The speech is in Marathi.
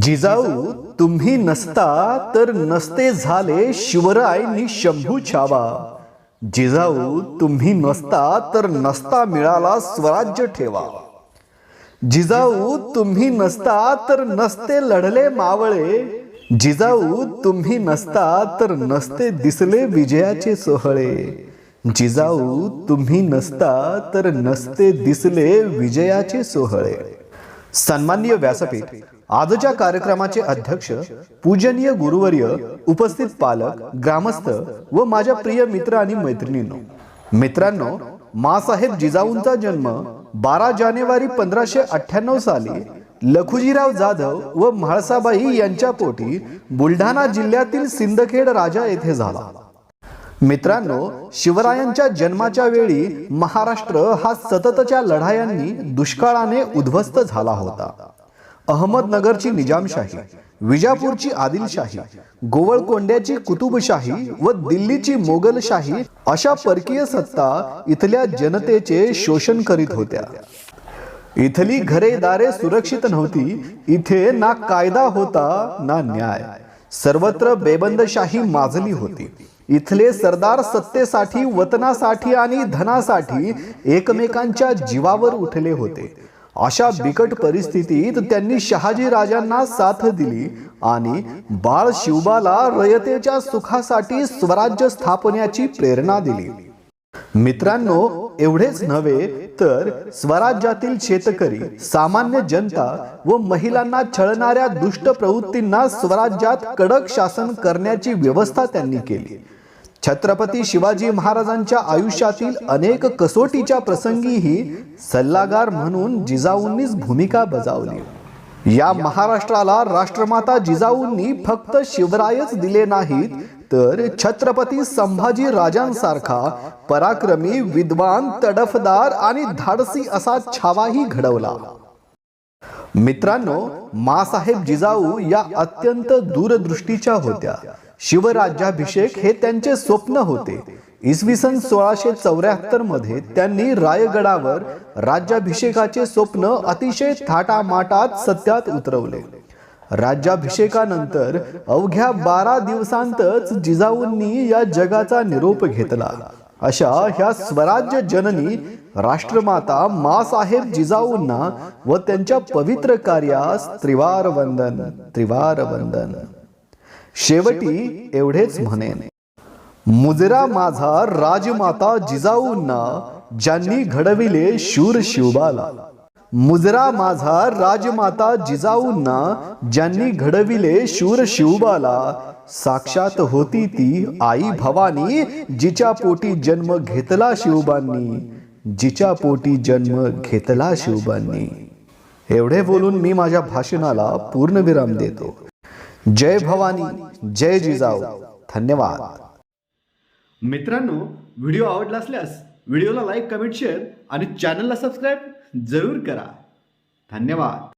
जिजाऊ तुम्ही नसता तर नसते झाले शिवराय नि शंभू छावा. जिजाऊ तुम्ही नसता तर नसता मिळाला स्वराज्य ठेवा. जिजाऊ तुम्ही नसता तर नसते लढले मावळे. जिजाऊ तुम्ही नसता तर नसते दिसले विजयाचे सोहळे. जिजाऊ तुम्ही नसता तर नसते दिसले विजयाचे सोहळे. सन्मान्य व्यासपीठ आजच्या कार्यक्रमाचे अध्यक्ष पूजनीय गुरुवर्य उपस्थित पालक ग्रामस्थ व माझ्या प्रिय मित्र आणि मैत्रिणींनो. मित्रांनो मासाहेब जिजाऊंचा जन्म बारा जानेवारी पंधराशे अठ्ठ्याण्णव साली लखुजीराव जाधव व म्हाळसाबाई यांच्या पोटी बुलढाणा जिल्ह्यातील सिंदखेड राजा येथे झाला. मित्रांनो शिवरायांच्या जन्माच्या वेळी महाराष्ट्र हा सततच्या लढायांनी दुष्काळाने उद्ध्वस्त झाला होता. अहमदनगरची निजामशाही विजापूरची आदिलशाही गोवळकोंड्याची कुतुबशाही व दिल्लीची मोगलशाही अशा परकीय सत्ता इथल्या जनतेचे शोषण करीत होत्या. इथली घरेदारे सुरक्षित नव्हती इथे ना कायदा होता ना न्याय. सर्वत्र बेबंदशाही माजली होती. इथले सरदार सत्तेसाठी वतनासाठी आणि धनासाठी एकमेकांच्या जीवावर उठले होते. अशा बिकट परिस्थितीत त्यांनी शहाजी राजांना साथ दिली आणि बाळ शिवबाला रयतेच्या सुखासाठी स्वराज्य स्थापनेची प्रेरणा दिली. मित्रांनो एवढेच नव्हे तर स्वराज्यातील शेतकरी सामान्य जनता व महिलांना छळणाऱ्या दुष्ट प्रवृत्तींना स्वराज्यात कडक शासन करण्याची व्यवस्था त्यांनी केली. छत्रपती शिवाजी महाराजांच्या आयुष्यातील अनेक कसोटीच्या प्रसंगीही सल्लागार म्हणून जिजाऊंनीच भूमिका बजावली. या महाराष्ट्राला राष्ट्रमाता जिजाऊंनी फक्त शिवरायच दिले नाहीत तर छत्रपती संभाजी राजांसारखा पराक्रमी विद्वान तडफदार आणि धाडसी असा छावाही घडवला. मित्रांनो मासाहेब जिजाऊ या अत्यंत दूरदृष्टीच्या होत्या. शिवराज्याभिषेक हे त्यांचे स्वप्न होते. इसवी सन सोळाशे चौऱ्याहत्तरमध्ये त्यांनी रायगडावर राज्याभिषेकाचे स्वप्न अतिशय थाटामाटात सत्यात उतरवले. राज्याभिषेकानंतर अवघ्या बारा दिवसांतच जिजाऊंनी या जगाचा निरोप घेतला. अशा ह्या स्वराज्य जननी राष्ट्रमाता मासाहेब जिजाऊंना व त्यांच्या पवित्र कार्यास त्रिवार वंदन त्रिवार वंदन शेवटी एवढेच म्हणेन मुजरा माझा राजमाता जिजाऊंना ज्यांनी घडविले शूर शिवबाला. मुजरा माझा राजमाता जिजाऊंना ज्यांनी घडविले शूर शिवबाला. साक्षात होती ती आई भवानी जिच्या पोटी जन्म घेतला शिवबांनी. जिच्या पोटी जन्म घेतला शिवबांनी. एवढे बोलून मी माझ्या भाषणाला पूर्णविराम देतो. जय भवानी जय जिजाऊ. धन्यवाद. मित्रांनो व्हिडिओ आवडला असल्यास व्हिडिओला लाईक कमेंट शेअर आणि चॅनलला सबस्क्राईब जरूर करा. धन्यवाद.